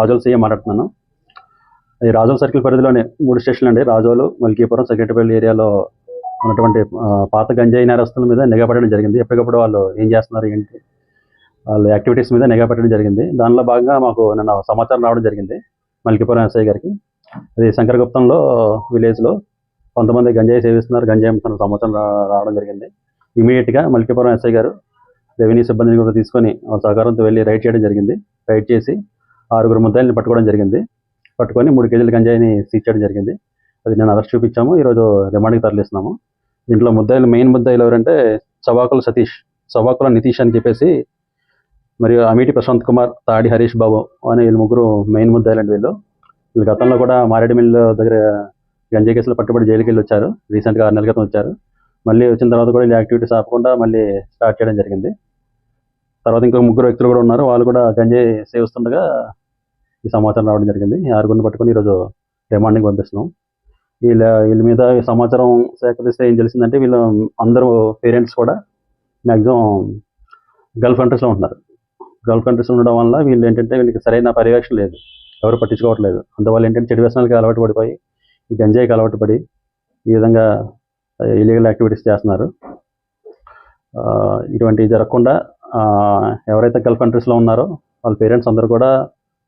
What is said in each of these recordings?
Razole CM మాట్లాడుతున్నాను. ఈ Razole circle పరిధిలోనే మూడు స్టేషన్లు అండి. రాజోలు మల్కీపురం సెక్రటరీపల్లి ఏరియాలో ఉన్నటువంటి పాత గంజాయి నేరస్తుల మీద నిఘా పెట్టడం జరిగింది. ఎప్పటికప్పుడు వాళ్ళు ఏం చేస్తున్నారు ఏంటి? వాళ్ళ యాక్టివిటీస్ మీద నిఘా పెట్టడం జరిగింది. దానిలో భాగంగా మాకు నిన్న సమాచారం రావడం జరిగింది మల్కీపురం ఎస్ఐ గారికి. అది శంకరగుప్తంలో విలేజ్లో కొంతమంది గంజాయి సేవిస్తున్నారు. గంజాయి అమ్ముతున్న సమాచారం రావడం జరిగింది. ఇమీడియట్గా మల్కీపురం ఎస్ఐ గారు రెవెన్యూ సిబ్బందిని కూడా తీసుకొని వాళ్ళ సహకారంతో వెళ్ళి రైడ్ చేయడం జరిగింది. రైడ్ చేసి ఆరుగురు ముద్దాయిల్ని పట్టుకోవడం జరిగింది. పట్టుకొని మూడు కేజీల గంజాయిని సీజ్ చేయడం జరిగింది. అది నేను అరెస్ట్ చూపించాము. ఈరోజు రిమాండ్కి తరలిస్తున్నాము. దీంట్లో ముద్దాయిలు మెయిన్ ముద్దాయిలు ఎవరంటే చవాకుల సతీష్ చవాకుల నితీష్ అని చెప్పేసి మరియు అమిటి ప్రశాంత్ కుమార్ తాడి హరీష్ బాబు అనే వీళ్ళు ముగ్గురు మెయిన్ ముద్దాయిలండి వీళ్ళు. వీళ్ళు గతంలో కూడా మారేడుమిల్లు దగ్గర గంజాయి కేసులో పట్టుబడి జైలుకి వెళ్ళి వచ్చారు. రీసెంట్గా ఆరు నెలల క్రితం వచ్చారు. మళ్ళీ వచ్చిన తర్వాత కూడా వీళ్ళు యాక్టివిటీస్ ఆపకుండా మళ్ళీ స్టార్ట్ చేయడం జరిగింది. తర్వాత ఇంకో ముగ్గురు వ్యక్తులు కూడా ఉన్నారు. వాళ్ళు కూడా గంజాయి సేవిస్తుండగా ఈ సమాచారం రావడం జరిగింది. ఈ ఆరుగురిని పట్టుకొని ఈరోజు రిమాండింగ్ పంపిస్తున్నాం. వీళ్ళ వీళ్ళ మీద ఈ సమాచారం సేకరిస్తే ఏం తెలిసిందంటే వీళ్ళు అందరూ పేరెంట్స్ కూడా మ్యాక్సిమం గల్ఫ్ కంట్రీస్లో ఉంటున్నారు. గల్ఫ్ కంట్రీస్లో ఉండడం వల్ల వీళ్ళు ఏంటంటే వీళ్ళకి సరైన పర్యవేక్షణ లేదు. ఎవరు పట్టించుకోవట్లేదు. అందువల్ల ఏంటంటే చెడు వ్యసనాలకి అలవాటు పడిపోయి ఈ గంజాయికి అలవాటు పడి ఈ విధంగా ఇలీగల్ యాక్టివిటీస్ చేస్తున్నారు. ఇటువంటివి జరగకుండా ఎవరైతే గల్ఫ్ కంట్రీస్లో ఉన్నారో వాళ్ళ పేరెంట్స్ అందరూ కూడా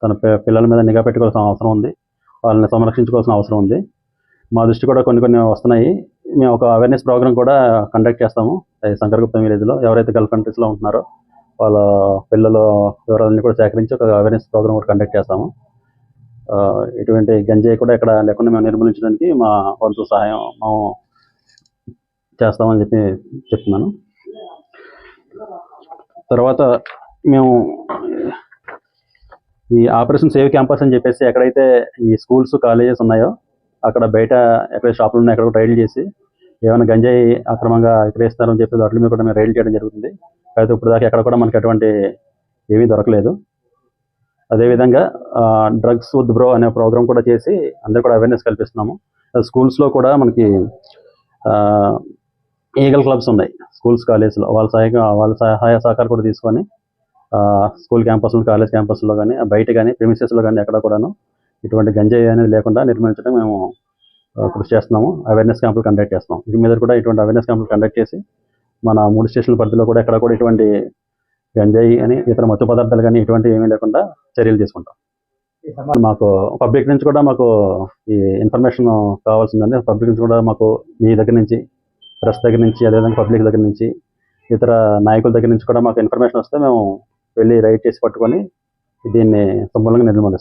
తన పిల్లల మీద నిఘా పెట్టుకోవాల్సిన అవసరం ఉంది. వాళ్ళని సంరక్షించుకోవాల్సిన అవసరం ఉంది. మా దృష్టి కూడా కొన్ని కొన్ని వస్తున్నాయి. మేము ఒక అవేర్నెస్ ప్రోగ్రామ్ కూడా కండక్ట్ చేస్తాము. ఈ శంకరగుప్తం విలేజ్లో ఎవరైతే గల్ఫ్ కంట్రీస్లో ఉంటున్నారో వాళ్ళ పిల్లల వివరాలన్నీ కూడా సేకరించి ఒక అవేర్నెస్ ప్రోగ్రామ్ కూడా కండక్ట్ చేస్తాము. ఇటువంటి గంజాయి కూడా ఇక్కడ లేకుండా మేము నిర్మూలించడానికి మా వంతు సహాయం మేము చేస్తామని చెప్పి చెప్తున్నాను. తర్వాత మేము ఈ ఆపరేషన్ సేవ్ క్యాంపస్ అని చెప్పేసి ఎక్కడైతే ఈ స్కూల్స్ కాలేజెస్ ఉన్నాయో అక్కడ బయట ఎక్కడ షాపులు ఉన్నాయో అక్కడ రైడ్ చేసి ఏమైనా గంజాయి అక్రమంగా విక్రయిస్తారని చెప్పి వాటి మీద కూడా మేము రైడ్ చేయడం జరుగుతుంది. అయితే ఇప్పుడు దాకా ఎక్కడ కూడా మనకి అటువంటి ఏమీ దొరకలేదు. అదేవిధంగా డ్రగ్స్ విత్ బ్రో అనే ప్రోగ్రామ్ కూడా చేసి అందరు కూడా అవేర్నెస్ కల్పిస్తున్నాము. స్కూల్స్లో కూడా మనకి ఈగల్ క్లబ్స్ ఉన్నాయి. స్కూల్స్ కాలేజ్లో వాళ్ళ సహాయ వాళ్ళ సహాయ సహకారం కూడా తీసుకొని స్కూల్ క్యాంపస్లో కాలేజ్ క్యాంపస్లో కానీ బయట కానీ ప్రిమిసెస్లో కానీ ఎక్కడ కూడాను ఇటువంటి గంజాయి అనేది లేకుండా నిర్మించడం మేము కృషి చేస్తున్నాము. అవేర్నెస్ క్యాంపులు కండక్ట్ చేస్తాం ఇటు మీద కూడా ఇటువంటి అవేర్నెస్ క్యాంపులు కండక్ట్ చేసి మన మూడు స్టేషన్ల పరిధిలో కూడా ఎక్కడ కూడా ఇటువంటి గంజాయి అని ఇతర మత్తు పదార్థాలు కానీ ఇటువంటి ఏమీ లేకుండా చర్యలు తీసుకుంటాం. మాకు పబ్లిక్ నుంచి కూడా మాకు ఈ ఇన్ఫర్మేషన్ కావాల్సిందండి. పబ్లిక్ నుంచి కూడా మాకు మీ దగ్గర నుంచి ప్రెస్ దగ్గర నుంచి అదేవిధంగా పబ్లిక్ దగ్గర నుంచి ఇతర నాయకుల దగ్గర నుంచి కూడా మాకు ఇన్ఫర్మేషన్ వస్తే మేము వెళ్ళి రైట్ చేసి పట్టుకొని దీన్ని సమూలంగా నిర్మూలిస్తాం